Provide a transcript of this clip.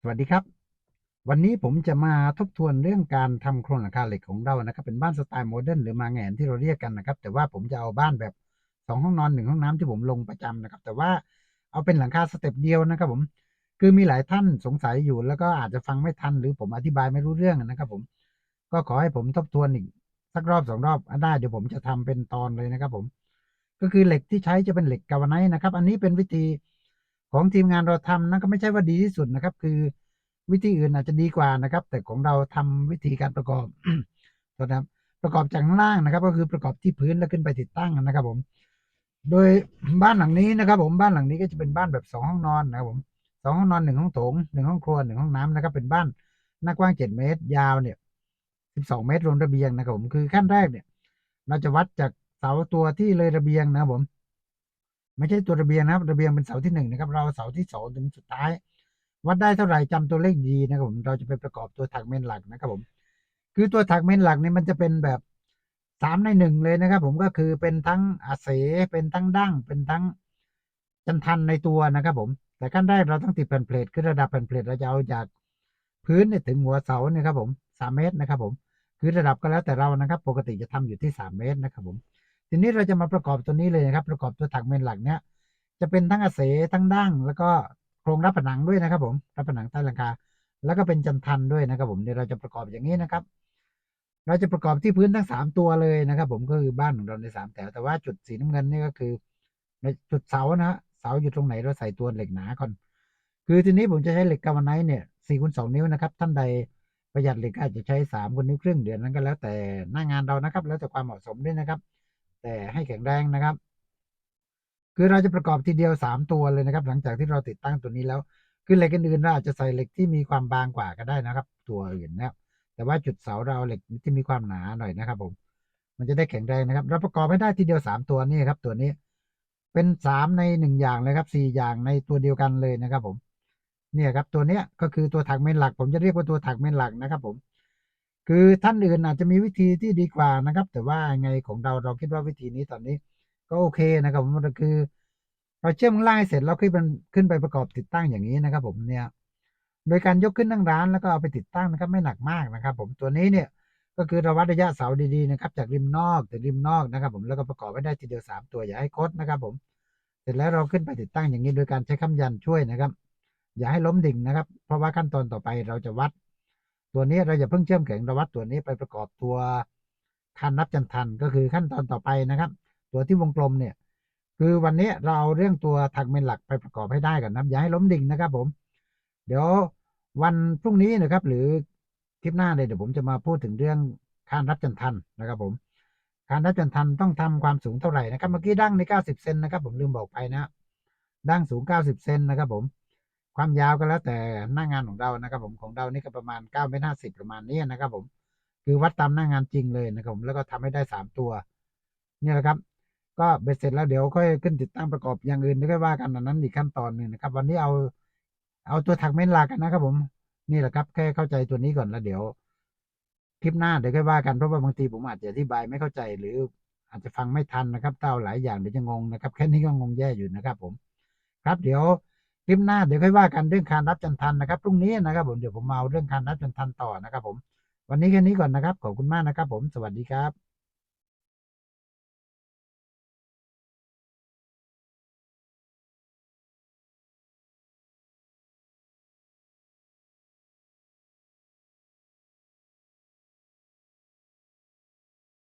สวัสดีครับ วันนี้ผมจะมาทบทวนเรื่องการทำโครงหลังคาเหล็กของเรานะครับ เป็นบ้านสไตล์โมเดิร์นหรือมาแงนที่เราเรียกกันนะครับ แต่ว่าผมจะเอาบ้านแบบสองห้องนอนหนึ่งห้องน้ำที่ผมลงประจำนะครับ แต่ว่าเอาเป็นหลังคาสเต็ปเดียวนะครับผมคือมีหลายท่านสงสัยอยู่แล้วก็อาจจะฟังไม่ทันหรือผมอธิบายไม่รู้เรื่องนะครับผมก็ขอให้ผมทบทวนอีกสักรอบสองรอบได้เดี๋ยวผมจะทำเป็นตอนเลยนะครับผมก็คือเหล็กที่ใช้จะเป็นเหล็กกาวไนนะครับ อันนี้เป็นวิธี ของทีมงานเราทำนะก็ไม่ใช่ว่าดีที่สุดนะครับ คือวิธีอื่นอาจจะดีกว่านะครับ แต่ของเราทำวิธีการประกอบนะครับ ประกอบจากล่างนะครับ ก็คือประกอบที่พื้นแล้วขึ้นไปติดตั้งนะครับ ผม โดยบ้านหลังนี้นะครับ ผมบ้านหลังนี้ก็จะเป็นบ้านแบบสองห้องนอนนะครับผมสองห้องนอนหนึ่งห้องโถงหนึ่งห้องครัวหนึ่งห้องน้ำนะครับ เป็นบ้านหน้ากว้างเจ็ดเมตร ยาวเนี่ยสิบสองเมตรรวมระเบียงนะครับผมคือขั้นแรกเนี่ย เราจะวัดจากเสาตัวที่เลยระเบียงนะครับผม ไม่ใช่ตัวระเบียงนะครับระเบียงเป็นเสาที่หนึ่งนะครับ เราเสาที่สองถึงสุดท้าย วัดได้เท่าไหร่จำตัวเลขดีนะครับผมเราจะไปประกอบตัวถักเมนหลักนะครับผม คือตัวถักเมนหลักนี่มันจะเป็นแบบสามในหนึ่งเลยนะครับ ผมก็คือเป็นทั้งอาเสเป็นทั้งดั้งเป็นทั้งจันทันในตัวนะครับ ผม แต่ขั้นแรกเราต้องติดแผ่นเพลทคือระดับแผ่นเพลทเราจะเอาจากพื้นถึงหัวเสาเนี่ยครับผมสามเมตรนะครับ ผม คือระดับก็แล้วแต่เรานะครับ ปกติจะทำอยู่ที่สามเมตรนะครับ ผม ทีนี้เราจะมาประกอบตัวนี้เลยนะครับ ประกอบตัวถักเมนหลักเนี้ยจะเป็นทั้งอาเสทั้งดั้งแล้วก็โครงรับผนังด้วยนะครับ ผมรับผนังใต้หลังคาแล้วก็เป็นจันทันด้วยนะครับ ผมเดี๋ยวเราจะประกอบอย่างนี้นะครับ เราจะประกอบที่พื้นทั้งสามตัวเลยนะครับ ผมก็คือบ้านของเราในสามแถวแต่ว่าจุดสีน้ำเงินนี่ก็คือในจุดเสานะฮะเสาอยู่ตรงไหนเราใส่ตัวเหล็กหนาก่อน คือทีนี้ผมจะใช้เหล็กกาวไนท์เนี่ยสี่คูณสองนิ้วนะครับ ท่านใดประหยัดเหล็กอาจจะใช้สามคูณนิ้วครึ่งเดือนนั้นก็แล้วแต่หน้างานเรานะครับ แล้วแต่ความเหมาะสมด้วยนะครับ แต่ให้แข็งแรงนะครับ คือเราจะประกอบทีเดียวสามตัวเลยนะครับ หลังจากที่เราติดตั้งตัวนี้แล้ว คือเหล็กอื่นๆเราอาจจะใส่เหล็กที่มีความบางกว่าก็ได้นะครับ ตัวอื่นนะครับ แต่ว่าจุดเสาเราเหล็กที่มีความหนาหน่อยนะครับ ผม มันจะได้แข็งแรงนะครับ เราประกอบให้ได้ทีเดียวสามตัวนี่ครับ ตัวนี้เป็นสามในหนึ่งอย่างเลยครับสี่อย่างในตัวเดียวกันเลยนะครับ ผมเนี่ยครับตัวเนี้ยก็คือตัวถักเมนหลัก ผมจะเรียกว่าตัวถักเมนหลักนะครับ ผม คือท่านอื่นอาจจะมีวิธีที่ดีกว่านะครับ แต่ว่าไงของเราเราคิดว่าวิธีนี้ตอนนี้ก็โอเคนะครับผมคือ เราเชื่อมล่างเสร็จแล้วขึ้นเป็นขึ้นไปประกอบติดตั้งอย่างนี้นะครับ ผมเนี่ย โดยการยกขึ้นนั่งร้านแล้วก็เอาไปติดตั้งนะครับ ไม่หนักมากนะครับ ผมตัวนี้เนี่ยก็คือเราวัดระยะเสาดีๆนะครับ จากริมนอกถึงริมนอกนะครับ ผมแล้วก็ประกอบไว้ได้ทีเดียวสามตัวอย่าให้คดนะครับ ผม เสร็จแล้วเราขึ้นไปติดตั้งอย่างนี้โดยการใช้ค้ำยันช่วยนะครับ อย่าให้ล้มดิ่งนะครับ เพราะว่าขั้นตอนต่อไปเราจะวัด ตัวนี้เราอย่าเพิ่งเชื่อมแข็งราวัดตัวนี้ไปประกอบตัวคันนับจันทันก็คือขั้นตอนต่อไปนะครับ ตัวที่วงกลมเนี่ย คือวันนี้เราเอาเรื่องตัวถักเมนหลักไปประกอบให้ได้ก่อนนะอย่าให้ล้มดิ่งนะครับ ผม เดี๋ยววันพรุ่งนี้นะครับ หรือคลิปหน้าเลยเดี๋ยวผมจะมาพูดถึงเรื่องคานรับจันทันนะครับ ผมคานรับจันทันต้องทำความสูงเท่าไหร่นะครับ เมื่อกี้ดั้งใน 90 เซนนะครับ ผมลืมบอกไปนะดั้งสูง 90 เซนนะครับ ผม ความยาวก็แล้วแต่หน้างานของเรานะครับ ผมของเรานี่ก็ประมาณ9เมตร50ประมาณนี้นะครับ ผมคือวัดตามหน้างานจริงเลยนะครับ ผมแล้วก็ทำให้ได้สามตัวนี่แหละครับ ก็เบ็ดเสร็จแล้วเดี๋ยวค่อยขึ้นติดตั้งประกอบอย่างอื่นค่อยว่ากันอันนั้นอีกขั้นตอนหนึ่งนะครับ วันนี้เอาเอาตัวถักเม้นหลักกันนะครับ ผม นี่แหละครับ แค่เข้าใจตัวนี้ก่อนแล้วเดี๋ยวคลิปหน้าเดี๋ยวค่อยว่ากันเพราะว่าบางทีผมอาจจะอธิบายไม่เข้าใจหรืออาจจะฟังไม่ทันนะครับเต้าหลายอย่างเดี๋ยวจะงงนะครับ แค่นี้ก็งงแย่อยู่นะครับ ผม ครับเดี๋ยว คลิปหน้าเดี๋ยวค่อยว่ากันเรื่องคานรับจันทันนะครับพรุ่งนี้นะครับผมเดี๋ยวผมมาเอาเรื่องคานรับจันทันต่อนะครับผมวันนี้แค่นี้ก่อนนะครับขอบคุณมากนะครับผมสวัสดีครับ